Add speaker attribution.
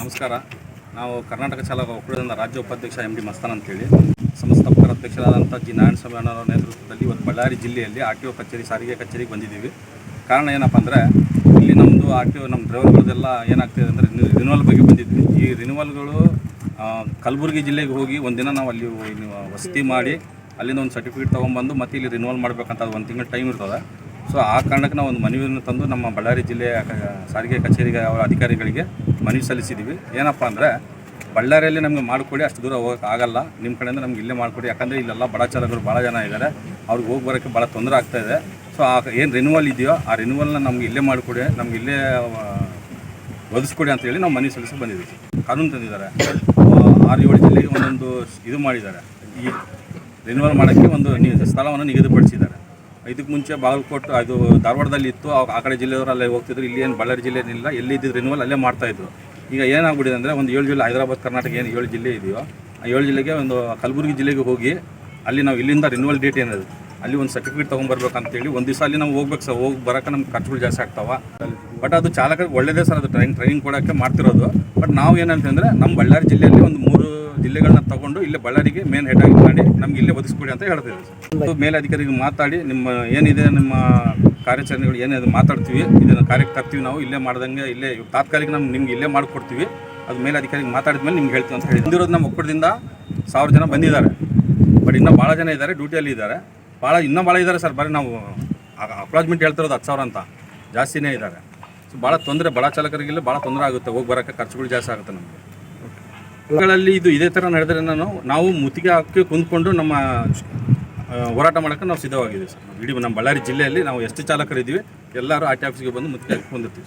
Speaker 1: ನಮಸ್ಕಾರ. ನಾವು ಕರ್ನಾಟಕ ಚಾಲಕ ಒಕ್ಕೂಟದಿಂದ ರಾಜ್ಯ ಉಪಾಧ್ಯಕ್ಷ ಎಂ ಡಿ ಮಸ್ತಾನ್ ಅಂತೇಳಿ. ಸಂಸ್ಥಾಪಕರ ಅಧ್ಯಕ್ಷರಾದಂಥ ಜಿ. ನಾರಾಯಣ ಸ್ವಾಮಿ ಅಣ್ಣವರ ನೇತೃತ್ವದಲ್ಲಿ ಇವತ್ತು ಬಳ್ಳಾರಿ ಜಿಲ್ಲೆಯಲ್ಲಿ ಆರ್ ಟಿ ಒ ಕಚೇರಿ ಸಾರಿಗೆ ಕಚೇರಿಗೆ ಬಂದಿದ್ದೀವಿ. ಕಾರಣ ಏನಪ್ಪ ಅಂದರೆ ಇಲ್ಲಿ ನಮ್ಮದು ಆರ್ ಟಿ ಒ ನಮ್ಮ ಡ್ರೈವರ್ಗಳದೆಲ್ಲ ಏನಾಗ್ತಿದೆ ಅಂದರೆ ರಿನುವಲ್ ಬಗ್ಗೆ ಬಂದಿದ್ವಿ. ಈ ರಿನ್ಯೂವಲ್ಗಳು ಆ, ಕಲಬುರಗಿ ಜಿಲ್ಲೆಗೆ ಹೋಗಿ ಒಂದಿನ ನಾವು ಅಲ್ಲಿ ವಸತಿ ಮಾಡಿ ಅಲ್ಲಿಂದ ಒಂದು ಸರ್ಟಿಫಿಕೇಟ್ ತೊಗೊಂಬಂದು ಮತ್ತೆ ಇಲ್ಲಿ ರಿನುವಲ್ ಮಾಡಬೇಕಂತ ಒಂದು ತಿಂಗಳು ಟೈಮ್ ಇರ್ತದೆ. ಸೊ ಆ ಕಾರಣಕ್ಕೆ ನಾವು ಒಂದು ಮನವಿಯನ್ನು ತಂದು ನಮ್ಮ ಬಳ್ಳಾರಿ ಜಿಲ್ಲೆಯ ಸಾರಿಗೆ ಕಚೇರಿಗೆ ಅವರ ಅಧಿಕಾರಿಗಳಿಗೆ ಮನವಿ ಸಲ್ಲಿಸಿದ್ದೀವಿ. ಏನಪ್ಪ ಅಂದರೆ, ಬಳ್ಳಾರಿಯಲ್ಲಿ ನಮಗೆ ಮಾಡಿಕೊಡಿ, ಅಷ್ಟು ದೂರ ಹೋಗೋಕೆ ಆಗಲ್ಲ. ನಿಮ್ಮ ಕಡೆಯಿಂದ ನಮ್ಗೆ ಇಲ್ಲೇ ಮಾಡಿಕೊಡಿ. ಯಾಕಂದರೆ ಇಲ್ಲೆಲ್ಲ ಬಡ ಚಾಲಕರು ಭಾಳ ಜನ ಇದ್ದಾರೆ. ಅವ್ರಿಗೆ ಹೋಗಿ ಬರೋಕ್ಕೆ ಭಾಳ ತೊಂದರೆ ಆಗ್ತಾ ಇದೆ. ಸೊ ಆ ಏನು ರಿನ್ಯೂವಲ್ ಇದೆಯೋ, ಆ ರಿನ್ಯೂವಲ್ನ ನಮ್ಗೆ ಇಲ್ಲೇ ಮಾಡಿಕೊಡಿ, ನಮ್ಗೆ ಇಲ್ಲೇ ಒದಗಿಸ್ಕೊಡಿ ಅಂತ ಹೇಳಿ ನಾವು ಮನವಿ ಸಲ್ಲಿಸಿ ಬಂದಿದ್ದೀವಿ. ಕಾನೂನು ತಂದಿದ್ದಾರೆ. ಆರು ಏಳು ಜಿಲ್ಲೆಗೆ ಒಂದೊಂದು ಇದು ಮಾಡಿದ್ದಾರೆ. ಈ ರಿನ್ಯೂವಲ್ ಮಾಡೋಕ್ಕೆ ಒಂದು ಸ್ಥಳವನ್ನು ನಿಗದಿಪಡಿಸಿದ್ದಾರೆ. ಇದಕ್ಕೆ ಮುಂಚೆ ಬಾಗಲಕೋಟೆ, ಅದು ಧಾರವಾಡದಲ್ಲಿ ಇತ್ತು. ಆ ಕಡೆ ಜಿಲ್ಲೆಯವರು ಅಲ್ಲೇ ಹೋಗ್ತಿದ್ರು. ಇಲ್ಲಿ ಏನು ಬಳ್ಳಾರಿ ಜಿಲ್ಲೆ ಏನಿಲ್ಲ. ಎಲ್ಲಿ ಇದ್ದಿದ್ದು ರಿನ್ಯೂವಲ್ ಅಲ್ಲೇ ಮಾಡ್ತಾಯಿದ್ರು ಈಗ ಏನಾಗ್ಬಿಟ್ಟಿದೆ ಅಂದರೆ ಒಂದು ಏಳು ಜಿಲ್ಲೆ, ಹೈದರಾಬಾದ್, ಕರ್ನಾಟಕ ಏನು ಏಳು ಜಿಲ್ಲೆ ಇದೆಯೋ, ಆ ಏಳು ಜಿಲ್ಲೆಗೆ ಒಂದು ಕಲಬುರಗಿ ಜಿಲ್ಲೆಗೆ ಹೋಗಿ ಅಲ್ಲಿ ನಾವು ಇಲ್ಲಿಂದ ರಿನ್ಯೂವಲ್ ಡೇಟ್ ಏನಿದೆ? ಅಲ್ಲಿ ಒಂದು ಸರ್ಟಿಫಿಕೇಟ್ ತೊಗೊಂಬರ್ಬೇಕಂತೇಳಿ ಒಂದು ದಿವಸ ಅಲ್ಲಿ ನಾವು ಹೋಗ್ಬೇಕು ಸರ್. ಹೋಗಿ ಬರೋಕೆ ನಮ್ಗೆ ಖರ್ಚುಗಳು ಜಾಸ್ತಿ ಆಗ್ತಾವ. ಬಟ್ ಅದು ಚಾಲಕರಿಗೆ ಒಳ್ಳೇದೇ ಸರ್ ಅದು ಟ್ರೈನ್ ಟ್ರೈನಿಂಗ್ ಕೊಡೋಕ್ಕೆ ಮಾಡ್ತಿರೋದು. ಬಟ್ ನಾವು ಏನಂತಂದರೆ ನಮ್ಮ ಬಳ್ಳಾರಿ ಜಿಲ್ಲೆಯಲ್ಲಿ ಒಂದು ಮೂರು ಜಿಲ್ಲೆಗಳನ್ನ ತಗೊಂಡು ಇಲ್ಲೇ ಬಳ್ಳಾರಿಗೆ ಮೇನ್ ಹೆಡ್ ಆಗಿ ಮಾಡಿ ನಮ್ಗೆ ಇಲ್ಲೇ ಒದಗಿಸ್ಕೊಡಿ ಅಂತ ಹೇಳ್ತೀವಿ ಸರ್. ಮೇಲಧಿಕಾರಿಗೆ ಮಾತಾಡಿ ನಿಮ್ಮ ಏನಿದೆ ನಿಮ್ಮ ಕಾರ್ಯಾಚರಣೆಗಳು ಏನಿದೆ ಮಾತಾಡ್ತೀವಿ ಇದನ್ನು ಕಾರ್ಯಕ್ಕೆ ತರ್ತೀವಿ ನಾವು ಇಲ್ಲೇ ಮಾಡ್ದಂಗೆ ಇಲ್ಲೇ ತಾತ್ಕಾಲಿಕ ನಮ್ಗೆ ನಿಮ್ಗೆ ಇಲ್ಲೇ ಮಾಡಿಕೊಡ್ತೀವಿ. ಅದು ಮೇಲಧಿಕಾರಿಗೆ ಮಾತಾಡಿದ ಮೇಲೆ ನಿಮ್ಗೆ ಹೇಳ್ತೀವಿ ಅಂತ ಹೇಳಿ ಬಂದಿರೋದು ನಮ್ಮ ಒಕ್ಕಡದಿಂದ ಸಾವಿರ ಜನ ಬಂದಿದ್ದಾರೆ. ಬಟ್ ಇನ್ನೂ ಭಾಳ ಜನ ಇದ್ದಾರೆ ಡ್ಯೂಟಿಯಲ್ಲಿ ಇದ್ದಾರೆ. ಭಾಳ ಇನ್ನೂ ಭಾಳ ಇದ್ದಾರೆ ಸರ್ ಬರೀ ನಾವು ಅಪ್ಲಾಜ್ಮೆಂಟ್ ಹೇಳ್ತಿರೋದು ಹತ್ತು ಸಾವಿರ ಅಂತ. ಜಾಸ್ತಿನೇ ಇದ್ದಾರೆ. ಸೊ ಭಾಳ ತೊಂದರೆ ಬಡ ಚಾಲಕರಿಗೆಲ್ಲ ಭಾಳ ತೊಂದರೆ ಆಗುತ್ತೆ ಹೋಗಿ ಬರೋಕ್ಕೆ ಖರ್ಚುಗಳು ಜಾಸ್ತಿ ಆಗುತ್ತೆ ನಮಗೆ. ಗಳಲ್ಲಿ ಇದು ಇದೇ ಥರ ನಡೆದ್ರೆ ನಾನು, ನಾವು ಮುತ್ತಿಗೆ ಹಾಕಿ ಕುಂತ್ಕೊಂಡು ನಮ್ಮ ಹೋರಾಟ ಮಾಡೋಕ್ಕೆ ನಾವು ಸಿದ್ಧವಾಗಿದ್ದೀವಿ ಸರ್. ಇಡೀ ನಮ್ಮ ಬಳ್ಳಾರಿ ಜಿಲ್ಲೆಯಲ್ಲಿ ನಾವು ಎಷ್ಟು ಚಾಲಕರಿದ್ದೀವಿ. ಎಲ್ಲರೂ ಆರ್ ಟಿ ಆಫೀಸ್ಗೆ ಬಂದು ಮುತ್ತಿಗೆ ಹಾಕಿ ಕುಂದಿರ್ತೀವಿ